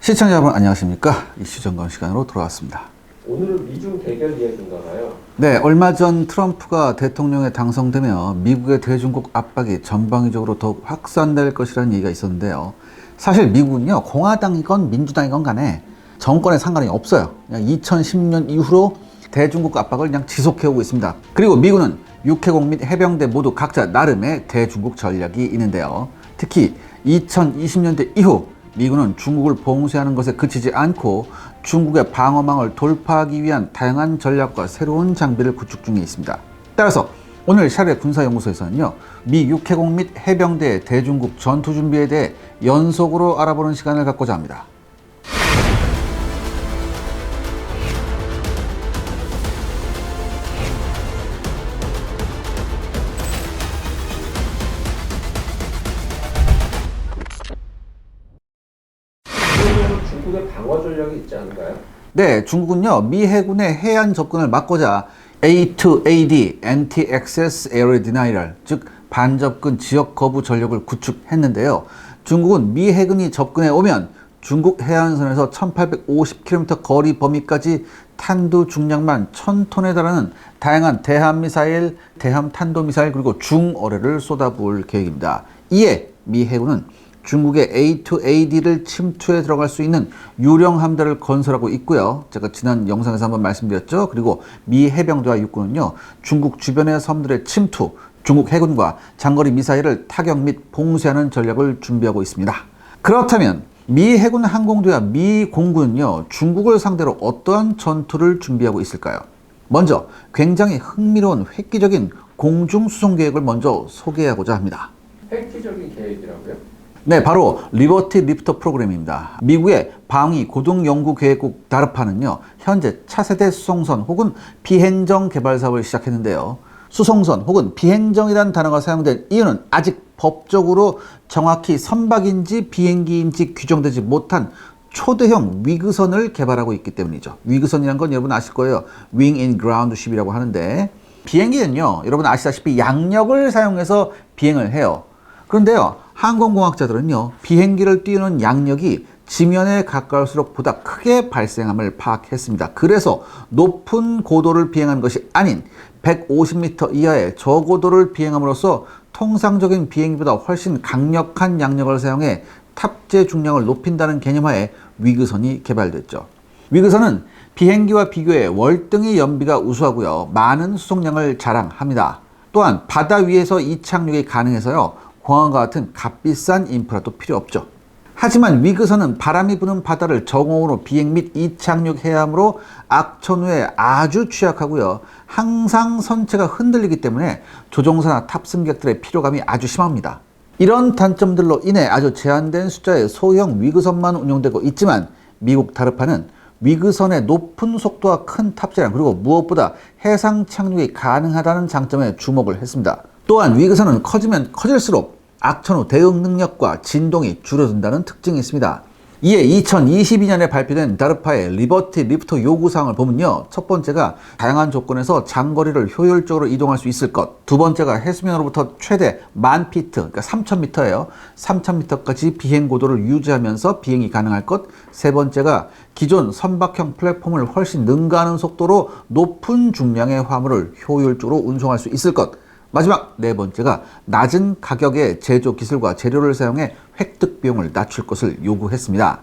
시청자 여러분 안녕하십니까 이슈 점검 시간으로 돌아왔습니다. 오늘은 미중 대결 이야기인가 봐요. 네, 얼마 전 트럼프가 대통령에 당선되며 미국의 대중국 압박이 전방위적으로 더욱 확산될 것이라는 얘기가 있었는데요. 사실 미국은요, 공화당이건 민주당이건 간에 정권에 상관이 없어요. 그냥 2010년 이후로 대중국 압박을 그냥 지속해오고 있습니다. 그리고 미군은 육해공 및 해병대 모두 각자 나름의 대중국 전략이 있는데요. 특히 2020년대 이후 미군은 중국을 봉쇄하는 것에 그치지 않고 중국의 방어망을 돌파하기 위한 다양한 전략과 새로운 장비를 구축 중에 있습니다. 따라서 오늘 샤르 군사연구소에서는요, 미 육해공 및 해병대의 대중국 전투 준비에 대해 연속으로 알아보는 시간을 갖고자 합니다. 네, 중국은요, 미 해군의 해안 접근을 막고자 A2AD, Anti-Access Area Denial, 즉 반접근 지역 거부 전력을 구축했는데요. 중국은 미 해군이 접근해 오면 중국 해안선에서 1850km 거리 범위까지 탄두 중량만 1000톤에 달하는 다양한 대함 미사일, 대함 탄도 미사일 그리고 중어뢰를 쏟아부을 계획입니다. 이에 미 해군은 중국의 A2AD를 침투해 들어갈 수 있는 유령 함대를 건설하고 있고요. 제가 지난 영상에서 한번 말씀드렸죠. 그리고 미 해병대와 육군은요. 중국 주변의 섬들의 침투, 중국 해군과 장거리 미사일을 타격 및 봉쇄하는 전략을 준비하고 있습니다. 그렇다면 미 해군 항공도와 미 공군은요. 중국을 상대로 어떠한 전투를 준비하고 있을까요? 먼저 굉장히 흥미로운 획기적인 공중 수송 계획을 먼저 소개하고자 합니다. 획기적인 계획이라고요? 네, 바로 리버티 리프터 프로그램입니다. 미국의 방위 고등 연구 계획국 다르파는요, 현재 차세대 수송선 혹은 비행정 개발 사업을 시작했는데요. 수송선 혹은 비행정이라는 단어가 사용된 이유는 아직 법적으로 정확히 선박인지 비행기인지 규정되지 못한 초대형 위그선을 개발하고 있기 때문이죠. 위그선이란 건 여러분 아실 거예요. 윙 인 그라운드 쉽이라고 하는데 비행기는요, 여러분 아시다시피 양력을 사용해서 비행을 해요. 그런데요, 항공공학자들은요, 비행기를 띄우는 양력이 지면에 가까울수록 보다 크게 발생함을 파악했습니다. 그래서 높은 고도를 비행한 것이 아닌 150m 이하의 저고도를 비행함으로써 통상적인 비행기보다 훨씬 강력한 양력을 사용해 탑재 중량을 높인다는 개념하에 위그선이 개발됐죠. 위그선은 비행기와 비교해 월등히 연비가 우수하고요. 많은 수송량을 자랑합니다. 또한 바다 위에서 이착륙이 가능해서요. 공항과 같은 값비싼 인프라도 필요 없죠. 하지만 위그선은 바람이 부는 바다를 정오로 비행 및 이착륙해야 하므로 악천 후에 아주 취약하고요. 항상 선체가 흔들리기 때문에 조종사나 탑승객들의 피로감이 아주 심합니다. 이런 단점들로 인해 아주 제한된 숫자의 소형 위그선만 운용되고 있지만 미국 다르파는 위그선의 높은 속도와 큰 탑재량 그리고 무엇보다 해상 착륙이 가능하다는 장점에 주목을 했습니다. 또한 위그선은 커지면 커질수록 악천 후 대응 능력과 진동이 줄어든다는 특징이 있습니다. 이에 2022년에 발표된 다르파의 리버티 리프터 요구사항을 보면요. 첫 번째가 다양한 조건에서 장거리를 효율적으로 이동할 수 있을 것. 두 번째가 해수면으로부터 최대 만 피트, 그러니까 3,000m예요. 3,000m까지 비행 고도를 유지하면서 비행이 가능할 것. 세 번째가 기존 선박형 플랫폼을 훨씬 능가하는 속도로 높은 중량의 화물을 효율적으로 운송할 수 있을 것. 마지막 네 번째가 낮은 가격의 제조 기술과 재료를 사용해 획득 비용을 낮출 것을 요구했습니다.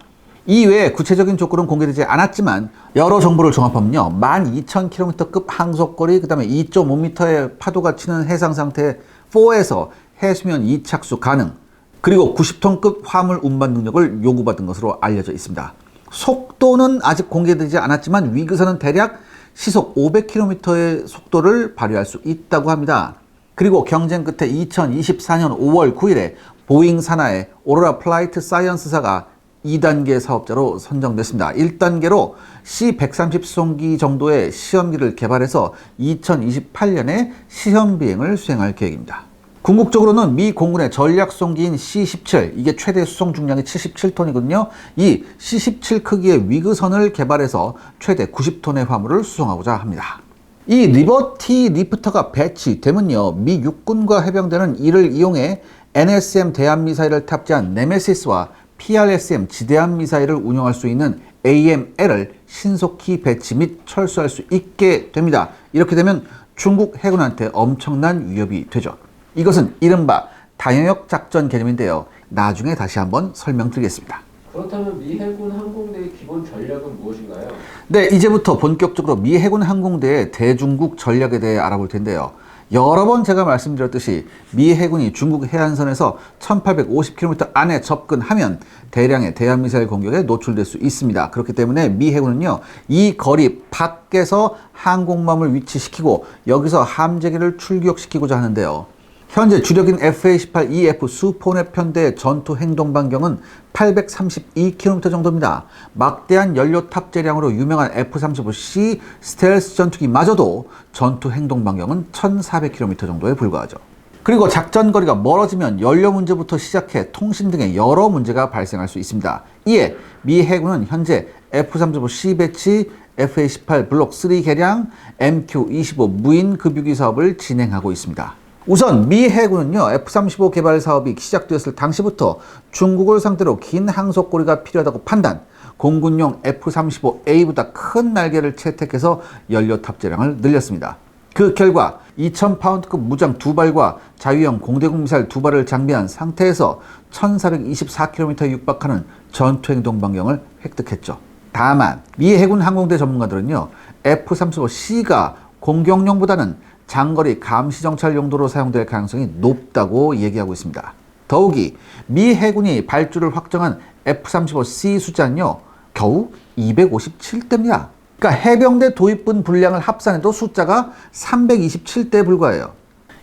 이외에 구체적인 조건은 공개되지 않았지만 여러 정보를 종합하면요. 12,000km급 항속거리, 그 다음에 2.5m의 파도가 치는 해상 상태 4에서 해수면 이착수 가능, 그리고 90톤급 화물 운반 능력을 요구받은 것으로 알려져 있습니다. 속도는 아직 공개되지 않았지만 위그선은 대략 시속 500km의 속도를 발휘할 수 있다고 합니다. 그리고 경쟁 끝에 2024년 5월 9일에 보잉 산하의 오로라 플라이트 사이언스사가 2단계 사업자로 선정됐습니다. 1단계로 C-130 수송기 정도의 시험기를 개발해서 2028년에 시험 비행을 수행할 계획입니다. 궁극적으로는 미 공군의 전략 수송기인 C-17, 이게 최대 수송 중량이 77톤이거든요. 이 C-17 크기의 위그선을 개발해서 최대 90톤의 화물을 수송하고자 합니다. 이 리버티 리프터가 배치되면요, 미 육군과 해병대는 이를 이용해 NSM 대함 미사일을 탑재한 네메시스와 PRSM 지대함 미사일을 운용할 수 있는 AML을 신속히 배치 및 철수할 수 있게 됩니다. 이렇게 되면 중국 해군한테 엄청난 위협이 되죠. 이것은 이른바 다영역 작전 개념인데요. 나중에 다시 한번 설명드리겠습니다. 그렇다면 미 해군 항공대의 기본 전략은 무엇인가요? 네, 이제부터 본격적으로 미 해군 항공대의 대중국 전략에 대해 알아볼 텐데요. 여러 번 제가 말씀드렸듯이 미 해군이 중국 해안선에서 1850km 안에 접근하면 대량의 대한미사일 공격에 노출될 수 있습니다. 그렇기 때문에 미 해군은요, 이 거리 밖에서 항공모함을 위치시키고 여기서 함재기를 출격시키고자 하는데요. 현재 주력인 FA-18EF 수포넷 편대의 전투 행동 반경은 832km 정도입니다. 막대한 연료 탑재량으로 유명한 F-35C 스텔스 전투기마저도 전투 행동 반경은 1,400km 정도에 불과하죠. 그리고 작전 거리가 멀어지면 연료 문제부터 시작해 통신 등의 여러 문제가 발생할 수 있습니다. 이에 미 해군은 현재 F-35C 배치, FA-18 블록 3 개량, MQ-25 무인 급유기 사업을 진행하고 있습니다. 우선 미 해군은요 F-35 개발 사업이 시작되었을 당시부터 중국을 상대로 긴 항속고리가 필요하다고 판단, 공군용 F-35A보다 큰 날개를 채택해서 연료 탑재량을 늘렸습니다. 그 결과 2000파운드급 무장 두 발과 자유형 공대공 미사일 두 발을 장비한 상태에서 1424km에 육박하는 전투 행동 반경을 획득했죠. 다만 미 해군 항공대 전문가들은요 F-35C가 공격용보다는 장거리 감시 정찰 용도로 사용될 가능성이 높다고 얘기하고 있습니다. 더욱이 미 해군이 발주를 확정한 F-35C 숫자는요 겨우 257대입니다. 그러니까 해병대 도입분 분량을 합산해도 숫자가 327대에 불과해요.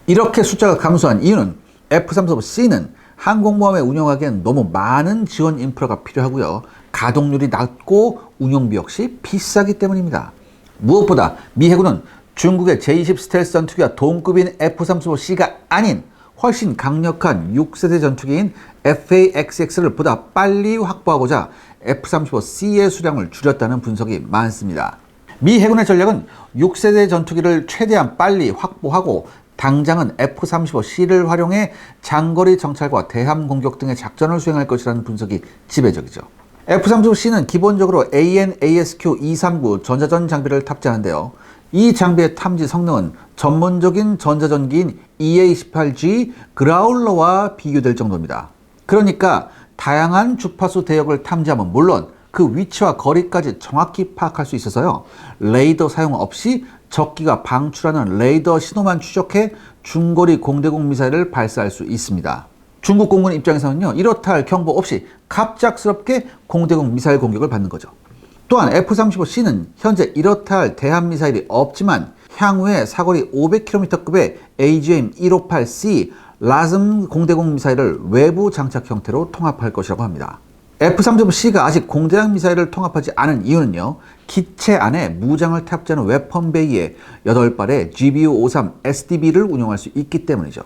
이렇게 숫자가 감소한 이유는 F-35C는 항공모함에 운영하기엔 너무 많은 지원 인프라가 필요하고요. 가동률이 낮고 운용비 역시 비싸기 때문입니다. 무엇보다 미 해군은 중국의 제20 스텔스 전투기와 동급인 F-35C가 아닌 훨씬 강력한 6세대 전투기인 FA-XX를 보다 빨리 확보하고자 F-35C의 수량을 줄였다는 분석이 많습니다. 미 해군의 전략은 6세대 전투기를 최대한 빨리 확보하고 당장은 F-35C를 활용해 장거리 정찰과 대함 공격 등의 작전을 수행할 것이라는 분석이 지배적이죠. F-35C는 기본적으로 AN/ASQ-239 전자전 장비를 탑재하는데요. 이 장비의 탐지 성능은 전문적인 전자전기인 EA-18G 그라울러와 비교될 정도입니다. 그러니까 다양한 주파수 대역을 탐지하면 물론 그 위치와 거리까지 정확히 파악할 수 있어서요. 레이더 사용 없이 적기가 방출하는 레이더 신호만 추적해 중거리 공대공 미사일을 발사할 수 있습니다. 중국 공군 입장에서는요. 이렇다 할 경보 없이 갑작스럽게 공대공 미사일 공격을 받는 거죠. 또한 F-35C는 현재 이렇다 할 대함 미사일이 없지만 향후에 사거리 500km급의 AGM-158C 라즘 공대공 미사일을 외부 장착 형태로 통합할 것이라고 합니다. F-35C가 아직 공대항 미사일을 통합하지 않은 이유는요. 기체 안에 무장을 탑재하는 웨펀 베이에 8발의 GBU-53 SDB를 운용할 수 있기 때문이죠.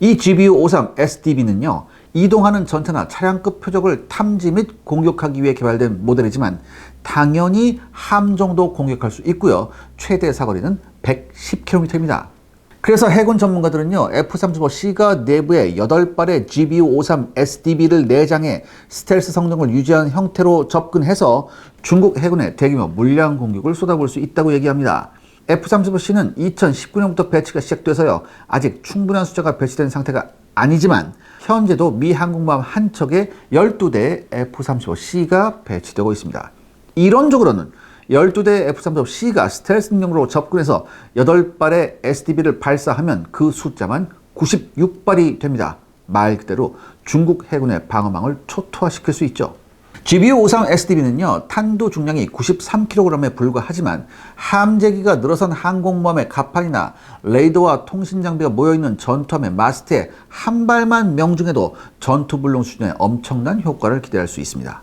이 GBU-53 SDB는요. 이동하는 전차나 차량급 표적을 탐지 및 공격하기 위해 개발된 모델이지만 당연히 함 정도 공격할 수 있고요. 최대 사거리는 110km입니다. 그래서 해군 전문가들은요, F-35C가 내부에 8발의 GBU-53 SDB를 내장해 스텔스 성능을 유지한 형태로 접근해서 중국 해군의 대규모 물량 공격을 쏟아볼 수 있다고 얘기합니다. F-35C는 2019년부터 배치가 시작돼서요, 아직 충분한 숫자가 배치된 상태가 아니지만, 현재도 미 항공모함 한 척에 12대의 F-35C가 배치되고 있습니다. 이론적으로는 12대 F-35C가 스텔스 능력으로 접근해서 8발의 SDB를 발사하면 그 숫자만 96발이 됩니다. 말 그대로 중국 해군의 방어망을 초토화시킬 수 있죠. GBU-53 SDB는요, 탄도 중량이 93kg에 불과하지만 함재기가 늘어선 항공모함의 갑판이나 레이더와 통신 장비가 모여있는 전투함의 마스트에 한 발만 명중해도 전투불능 수준의 엄청난 효과를 기대할 수 있습니다.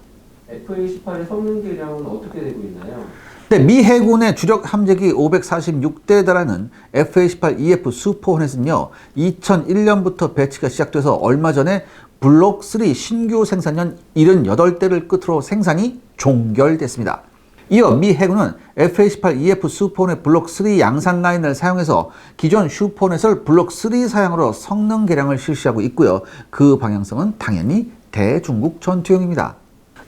FA-18의 성능 개량은 어떻게 되고 있나요? 네, 미 해군의 주력 함재기 546대에 달하는 FA-18EF 슈퍼 호넷은요, 2001년부터 배치가 시작돼서 얼마 전에 블록 3 신규 생산년 78대를 끝으로 생산이 종결됐습니다. 이어 미 해군은 FA-18EF 슈퍼넷 블록 3 양산 라인을 사용해서 기존 슈퍼넷을 블록 3 사양으로 성능 개량을 실시하고 있고요. 그 방향성은 당연히 대중국 전투용입니다.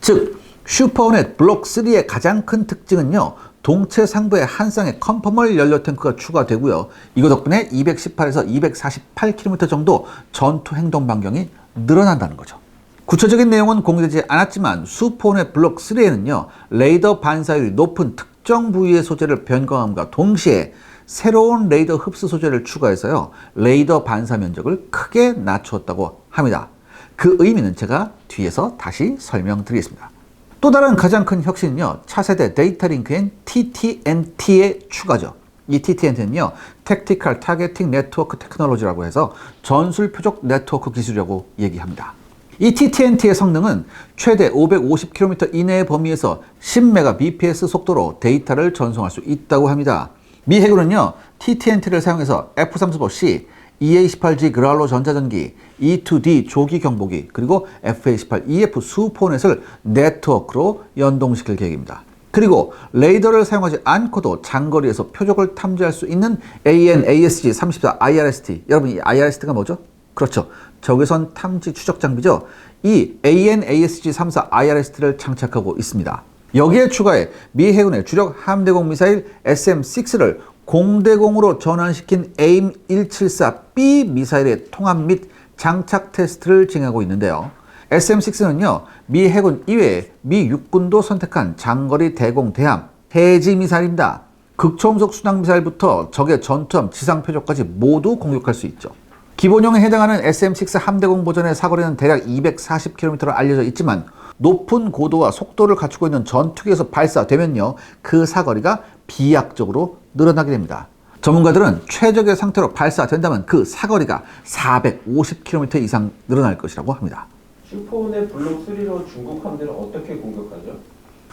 즉 슈퍼호넷 블록 3의 가장 큰 특징은요. 동체 상부에 한 쌍의 컨퍼멀 연료 탱크가 추가되고요. 이거 덕분에 218에서 248km 정도 전투 행동 반경이 늘어난다는 거죠. 구체적인 내용은 공개되지 않았지만 슈퍼호넷 블록 3에는요. 레이더 반사율이 높은 특정 부위의 소재를 변경함과 동시에 새로운 레이더 흡수 소재를 추가해서요. 레이더 반사 면적을 크게 낮추었다고 합니다. 그 의미는 제가 뒤에서 다시 설명드리겠습니다. 또 다른 가장 큰 혁신은요, 차세대 데이터 링크인 TTNT의 추가죠. 이 TTNT는요, Tactical Targeting Network Technology라고 해서 전술 표적 네트워크 기술이라고 얘기합니다. 이 TTNT의 성능은 최대 550km 이내의 범위에서 10Mbps 속도로 데이터를 전송할 수 있다고 합니다. 미 해군은요, TTNT를 사용해서 F-35C, EA-18G 그라울러 전자전기, E-2D 조기 경보기, 그리고 F-18EF 수포넷을 네트워크로 연동시킬 계획입니다. 그리고 레이더를 사용하지 않고도 장거리에서 표적을 탐지할 수 있는 AN/ASG 34 IRST. 여러분 이 IRST가 뭐죠? 그렇죠. 적외선 탐지 추적 장비죠. 이 AN/ASG 34 IRST를 장착하고 있습니다. 여기에 추가해 미 해군의 주력 함대공 미사일 SM-6를 공대공으로 전환시킨 AIM-174B 미사일의 통합 및 장착 테스트를 진행하고 있는데요. SM-6는요, 미 해군 이외에 미 육군도 선택한 장거리 대공 대함, 해지 미사일입니다. 극초음속 순항 미사일부터 적의 전투함, 지상 표적까지 모두 공격할 수 있죠. 기본형에 해당하는 SM-6 함대공 버전의 사거리는 대략 240km로 알려져 있지만 높은 고도와 속도를 갖추고 있는 전투기에서 발사되면요 그 사거리가 비약적으로 늘어나게 됩니다. 전문가들은 최적의 상태로 발사된다면 그 사거리가 450km 이상 늘어날 것이라고 합니다. 슈퍼온의 블록 3로 중국 함대를 어떻게 공격하죠?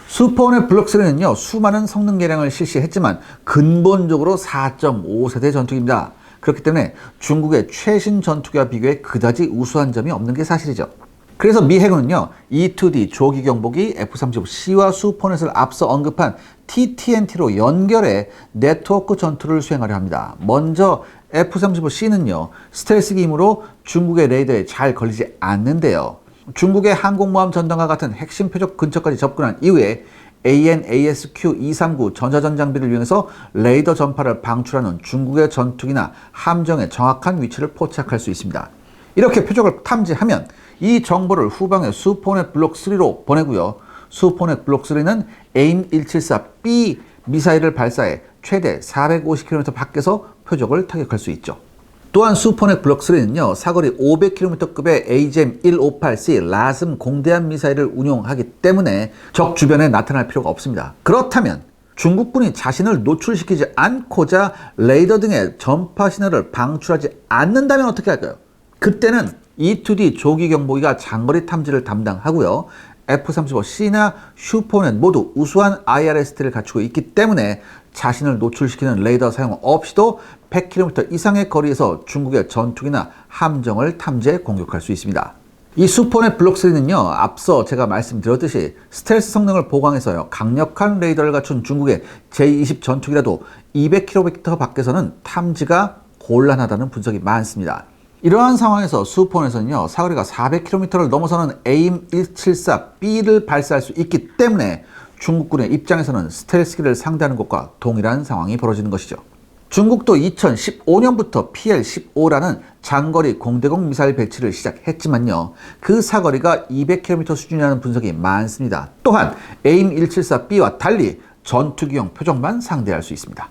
슈퍼원의 블록3는요, 수많은 성능 개량을 실시했지만 근본적으로 4.5세대 전투기입니다. 그렇기 때문에 중국의 최신 전투기와 비교해 그다지 우수한 점이 없는 게 사실이죠. 그래서 미 해군은요, E-2D 조기 경보기 F-35C와 수포넷을 앞서 언급한 TTNT로 연결해 네트워크 전투를 수행하려 합니다. 먼저 F-35C는요, 스텔스기이므로 중국의 레이더에 잘 걸리지 않는데요. 중국의 항공모함 전단과 같은 핵심 표적 근처까지 접근한 이후에 AN/ASQ-239 전자전 장비를 이용해서 레이더 전파를 방출하는 중국의 전투기나 함정의 정확한 위치를 포착할 수 있습니다. 이렇게 표적을 탐지하면 이 정보를 후방의 수포넷 블록 3로 보내고요. 수포넷 블록 3는 AIM-174B 미사일을 발사해 최대 450km 밖에서 표적을 타격할 수 있죠. 또한 수포넷 블록 3는요 사거리 500km급의 AGM-158C 라슴 공대함 미사일을 운용하기 때문에 적 주변에 나타날 필요가 없습니다. 그렇다면 중국군이 자신을 노출시키지 않고자 레이더 등의 전파 신호를 방출하지 않는다면 어떻게 할까요? 그때는 E-2D 조기 경보기가 장거리 탐지를 담당하고요. F-35C나 슈퍼넷 모두 우수한 IRST를 갖추고 있기 때문에 자신을 노출시키는 레이더 사용 없이도 100km 이상의 거리에서 중국의 전투기나 함정을 탐지해 공격할 수 있습니다. 이 슈퍼넷 블록3는요, 앞서 제가 말씀드렸듯이 스텔스 성능을 보강해서요, 강력한 레이더를 갖춘 중국의 J-20 전투기라도 200km 밖에서는 탐지가 곤란하다는 분석이 많습니다. 이러한 상황에서 수폰에서는요 사거리가 400km를 넘어서는 AIM-174B를 발사할 수 있기 때문에 중국군의 입장에서는 스텔스기를 상대하는 것과 동일한 상황이 벌어지는 것이죠. 중국도 2015년부터 PL-15라는 장거리 공대공 미사일 배치를 시작했지만요. 그 사거리가 200km 수준이라는 분석이 많습니다. 또한 AIM-174B와 달리 전투기용 표적만 상대할 수 있습니다.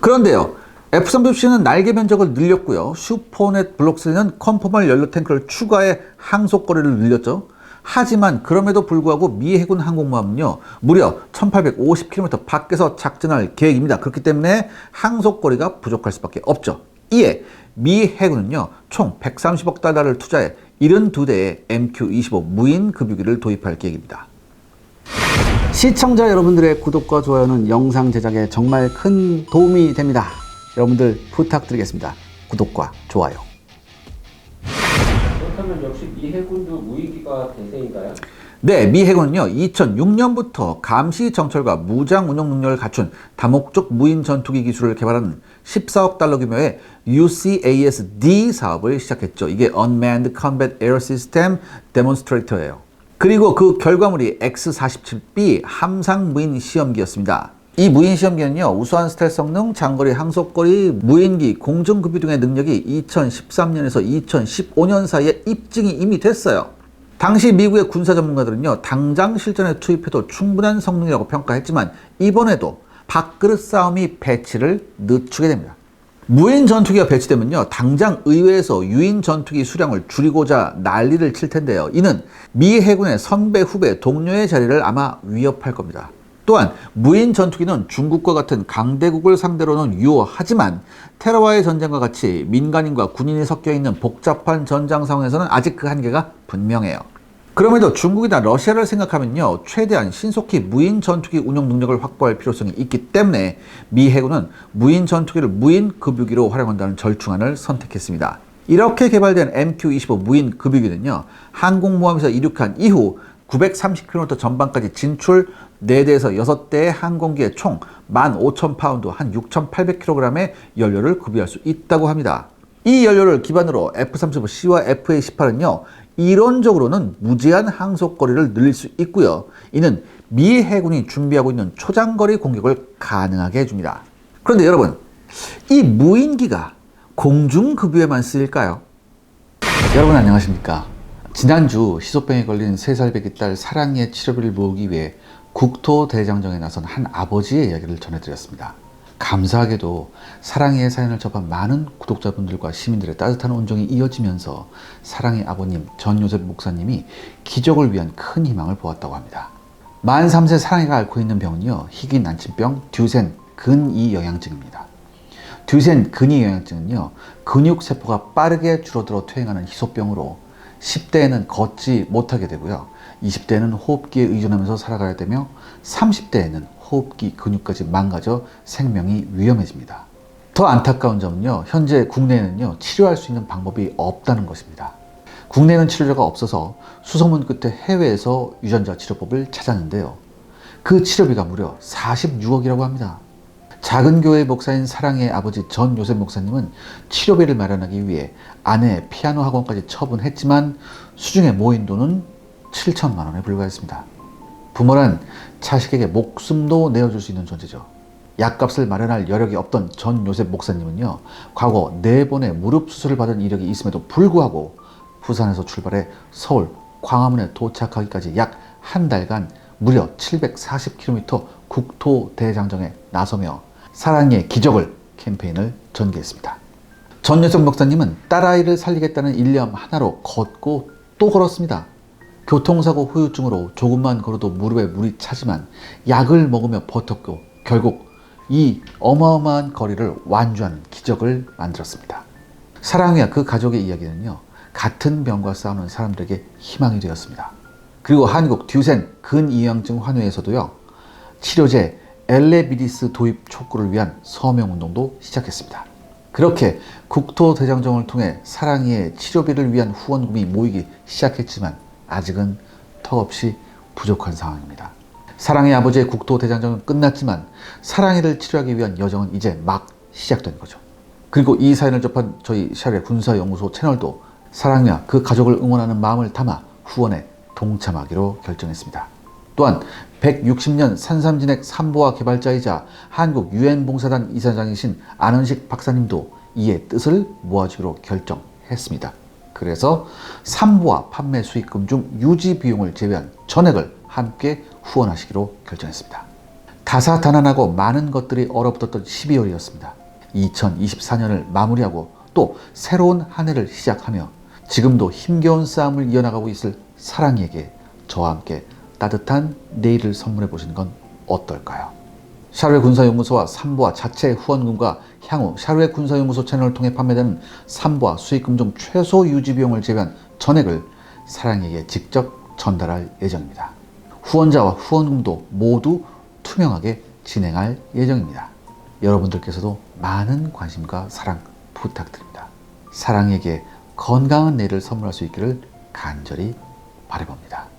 그런데요. F-35C는 날개 면적을 늘렸고요. 슈퍼넷 블록3는 컨포멀 연료 탱크를 추가해 항속거리를 늘렸죠. 하지만 그럼에도 불구하고 미 해군 항공모함은요. 무려 1850km 밖에서 작전할 계획입니다. 그렇기 때문에 항속거리가 부족할 수밖에 없죠. 이에 미 해군은요. 총 130억 달러를 투자해 72대의 MQ-25 무인 급유기를 도입할 계획입니다. 시청자 여러분들의 구독과 좋아요는 영상 제작에 정말 큰 도움이 됩니다. 여러분들 부탁드리겠습니다. 구독과 좋아요. 그렇다면 역시 미 해군도 무인기가 대세인가요? 네, 미 해군은요, 2006년부터 감시 정찰과 무장 운용 능력을 갖춘 다목적 무인 전투기 기술을 개발하는 14억 달러 규모의 UCASD 사업을 시작했죠. 이게 Unmanned Combat Air System Demonstrator예요. 그리고 그 결과물이 X-47B 함상 무인 시험기였습니다. 이 무인 시험기는요, 우수한 스텔스 성능, 장거리 항속거리, 무인기, 공중급유 등의 능력이 2013년에서 2015년 사이에 입증이 이미 됐어요. 당시 미국의 군사 전문가들은요, 당장 실전에 투입해도 충분한 성능이라고 평가했지만, 이번에도 밥그릇 싸움이 배치를 늦추게 됩니다. 무인 전투기가 배치되면요, 당장 의회에서 유인 전투기 수량을 줄이고자 난리를 칠 텐데요. 이는 미 해군의 선배, 후배, 동료의 자리를 아마 위협할 겁니다. 또한 무인 전투기는 중국과 같은 강대국을 상대로는 유효하지만 테러와의 전쟁과 같이 민간인과 군인이 섞여 있는 복잡한 전장 상황에서는 아직 그 한계가 분명해요. 그럼에도 중국이나 러시아를 생각하면요, 최대한 신속히 무인 전투기 운용 능력을 확보할 필요성이 있기 때문에 미 해군은 무인 전투기를 무인 급유기로 활용한다는 절충안을 선택했습니다. 이렇게 개발된 MQ-25 무인 급유기는요, 항공모함에서 이륙한 이후 930km 전방까지 진출 4대에서 6대의 항공기에 총 15,000파운드 한 6,800kg의 연료를 급유할 수 있다고 합니다. 이 연료를 기반으로 F-35C와 FA-18은요, 이론적으로는 무제한 항속거리를 늘릴 수 있고요. 이는 미 해군이 준비하고 있는 초장거리 공격을 가능하게 해줍니다. 그런데 여러분, 이 무인기가 공중급유에만 쓰일까요? 여러분 안녕하십니까? 지난주 시소병에 걸린 3살 배기 딸 사랑이의 치료비를 모으기 위해 국토대장정에 나선 한 아버지의 이야기를 전해드렸습니다. 감사하게도 사랑이의 사연을 접한 많은 구독자분들과 시민들의 따뜻한 온정이 이어지면서 사랑의 아버님 전요셉 목사님이 기적을 위한 큰 희망을 보았다고 합니다. 만 3세 사랑이가 앓고 있는 병은요, 희귀 난치병 듀센 근이 영양증입니다. 듀센 근이 영양증은요, 근육 세포가 빠르게 줄어들어 퇴행하는 희소병으로 10대에는 걷지 못하게 되고요. 20대에는 호흡기에 의존하면서 살아가야 되며 30대에는 호흡기 근육까지 망가져 생명이 위험해집니다. 더 안타까운 점은요. 현재 국내에는요. 치료할 수 있는 방법이 없다는 것입니다. 국내에는 치료제가 없어서 수소문 끝에 해외에서 유전자 치료법을 찾았는데요. 그 치료비가 무려 46억이라고 합니다. 작은 교회 목사인 사랑의 아버지 전 요셉 목사님은 치료비를 마련하기 위해 아내 피아노 학원까지 처분했지만 수중에 모인 돈은 7천만 원에 불과했습니다. 부모란 자식에게 목숨도 내어줄 수 있는 존재죠. 약값을 마련할 여력이 없던 전 요셉 목사님은요, 과거 네 번의 무릎 수술을 받은 이력이 있음에도 불구하고 부산에서 출발해 서울 광화문에 도착하기까지 약 한 달간 무려 740km 국토 대장정에 나서며 사랑의 기적을 캠페인을 전개했습니다. 전여정 목사님은 딸아이를 살리겠다는 일념 하나로 걷고 또 걸었습니다. 교통사고 후유증으로 조금만 걸어도 무릎에 물이 차지만 약을 먹으며 버텼고 결국 이 어마어마한 거리를 완주하는 기적을 만들었습니다. 사랑이와 그 가족의 이야기는요, 같은 병과 싸우는 사람들에게 희망이 되었습니다. 그리고 한국 듀센 근이형증 환우에서도요, 치료제 엘레비디스 도입 촉구를 위한 서명 운동도 시작했습니다. 그렇게 국토대장정을 통해 사랑이의 치료비를 위한 후원금이 모이기 시작했지만 아직은 턱없이 부족한 상황입니다. 사랑의 아버지의 국토 대장정은 끝났지만 사랑이를 치료하기 위한 여정은 이제 막 시작된 거죠. 그리고 이 사연을 접한 저희 샤르의 군사연구소 채널도 사랑이와 그 가족을 응원하는 마음을 담아 후원에 동참하기로 결정했습니다. 또한 160년 산삼진액 산보화 개발자이자 한국 유엔 봉사단 이사장이신 안은식 박사님도 이에 뜻을 모아주기로 결정했습니다. 그래서 산보화 판매 수익금 중 유지 비용을 제외한 전액을 함께 후원하시기로 결정했습니다. 다사다난하고 많은 것들이 얼어붙었던 12월이었습니다. 2024년을 마무리하고 또 새로운 한 해를 시작하며 지금도 힘겨운 싸움을 이어나가고 있을 사랑이에게 저와 함께 따뜻한 내일을 선물해 보시는 건 어떨까요? 샤르웨 군사연구소와 삼보아 자체 후원금과 향후 샤르웨 군사연구소 채널을 통해 판매되는 삼보아 수익금 중 최소 유지 비용을 제외한 전액을 사랑에게 직접 전달할 예정입니다. 후원자와 후원금도 모두 투명하게 진행할 예정입니다. 여러분들께서도 많은 관심과 사랑 부탁드립니다. 사랑에게 건강한 내일을 선물할 수 있기를 간절히 바라봅니다.